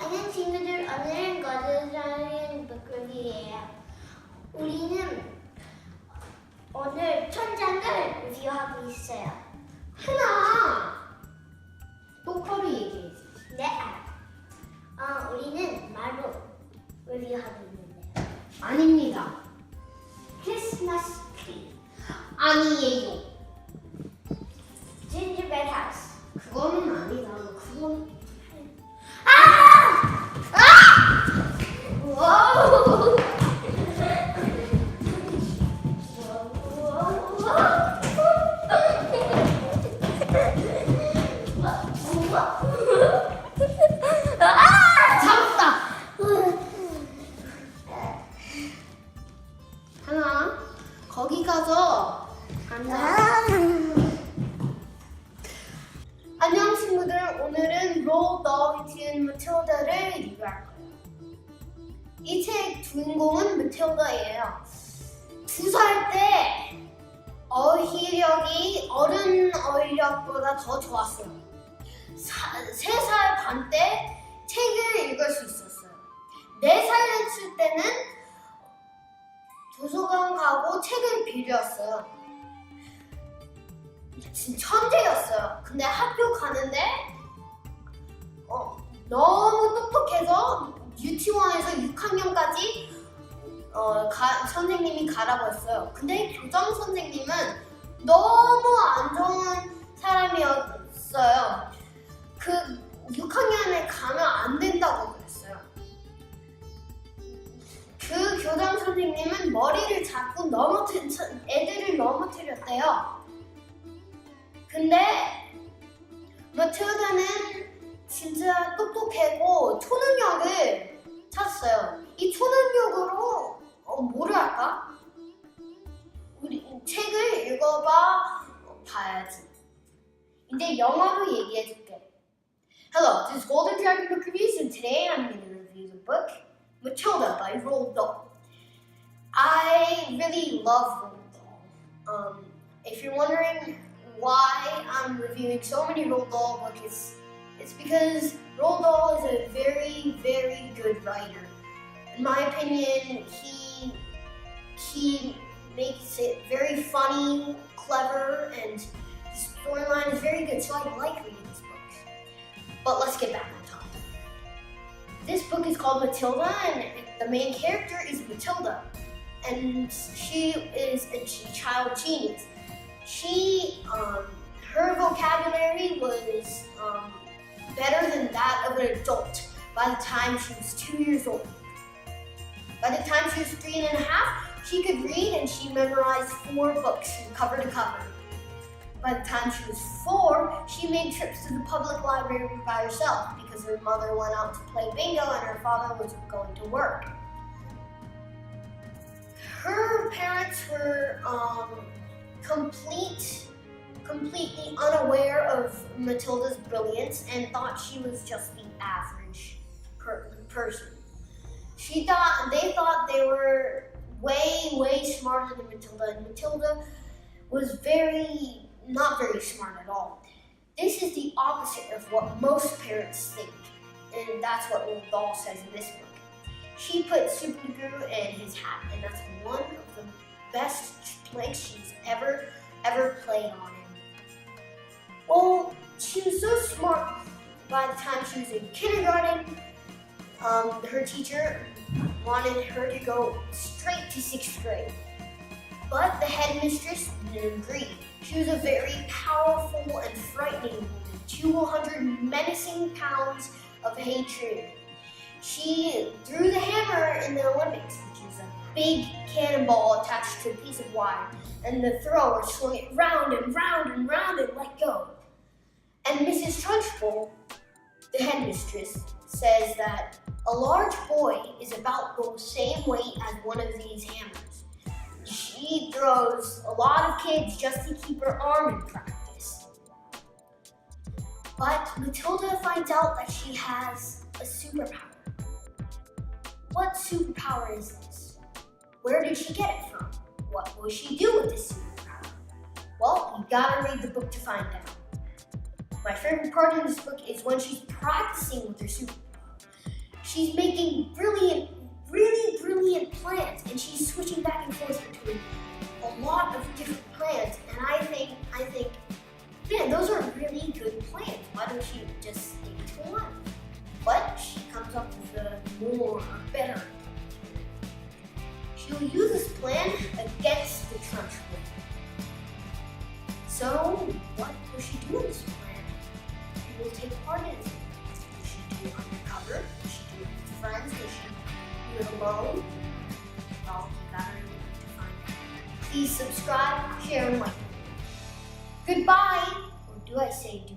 안녕 친구들 오늘은 거드라는 북글이에요 우리는 오늘 천장을 리뷰하고 있어요 하나 똑바로 얘기해. 네 알아 어, 우리는 말로 리뷰하고 있는데요 아닙니다. 크리스마스 트리 아니에요. 잡았다. 하나 거기 가서 앉아. 안녕 친구들 오늘은 롤 더비튼 마틸다를 리뷰할 거예요. 이 책 주인공은 마틸다예요. 두 살 때 어휘력이 어른 어휘력보다 더 좋았어요. 세 살 반 때 책을 읽을 수 있었어요. 네 살 됐을 때는 도서관 가고 책을 빌렸어요. 진짜 천재였어요. 근데 학교 가는데 어, 너무 똑똑해서 유치원에서 6학년까지 어, 가- 선생님이 가라고 했어요. 근데 교장 선생님은 너무 안 좋은 사람이었어요. 그 6학년에 가면 안 된다고 그랬어요. 그 교장 선생님은 머리를 자꾸 넘어뜨 애들을 넘어뜨렸대요. 근데 마틸다는 진짜 똑똑하고 초능력을 찾았어요. 이 초능력으로 어, 뭐를 할까? 우리 책을 읽어봐 어, 봐야지. 이제 영어로 얘기해줄게. Hello, this is Golden Dragon Book Reviews, and today I'm going to review the book Matilda by Roald Dahl. I really love Roald Dahl. Um, if you're wondering why I'm reviewing so many Roald Dahl books, it's, it's because Roald Dahl is a very, very good writer. In my opinion, he he makes it very funny, clever, and the storyline is very good. So I like reading. But let's get back on topic. This book is called Matilda, and the main character is Matilda, and she is a child genius. She, um, her vocabulary was um, better than that of an adult by the time she was two years old. By the time she was three and a half, she could read and she memorized four books from cover to cover. By the time she was four, she made trips to the public library by herself because her mother went out to play bingo and her father was going to work. Her parents were um, complete, completely unaware of Matilda's brilliance and thought she was just the average per- person. She thought they thought they were way, way smarter than Matilda, and Matilda was very not very smart at all. This is the opposite of what most parents think, and that's what Roald Dahl says in this book. She put super glue in his hat, and that's one of the best pranks she's ever, ever played on him. Well, she was so smart by the time she was in kindergarten. Um, her teacher wanted her to go straight to sixth grade. But the headmistress didn't agree. She was a very powerful and frightening woman, 200 menacing pounds of hatred. She threw the hammer in the Olympics, which is a big cannonball attached to a piece of wire, and the thrower swung it round and round and round and let go. And Mrs. Trunchbull, the headmistress, says that a large boy is about the same weight as one of these hammers. She throws a lot of kids just to keep her arm in practice. But Matilda finds out that she has a superpower. What superpower is this? Where did she get it from? What will she do with this superpower? Well, you gotta read the book to find out. My favorite part in this book is when she's practicing with her superpower. she's making brilliant, a better. She'll use this plan against the trench. So, what will she do in this plan? Who will take part in it? Will she do it undercover? Will she do it with friends? Will she do it alone? Well, you gotta to find out. Please subscribe, share, and like. Goodbye! Or do I say do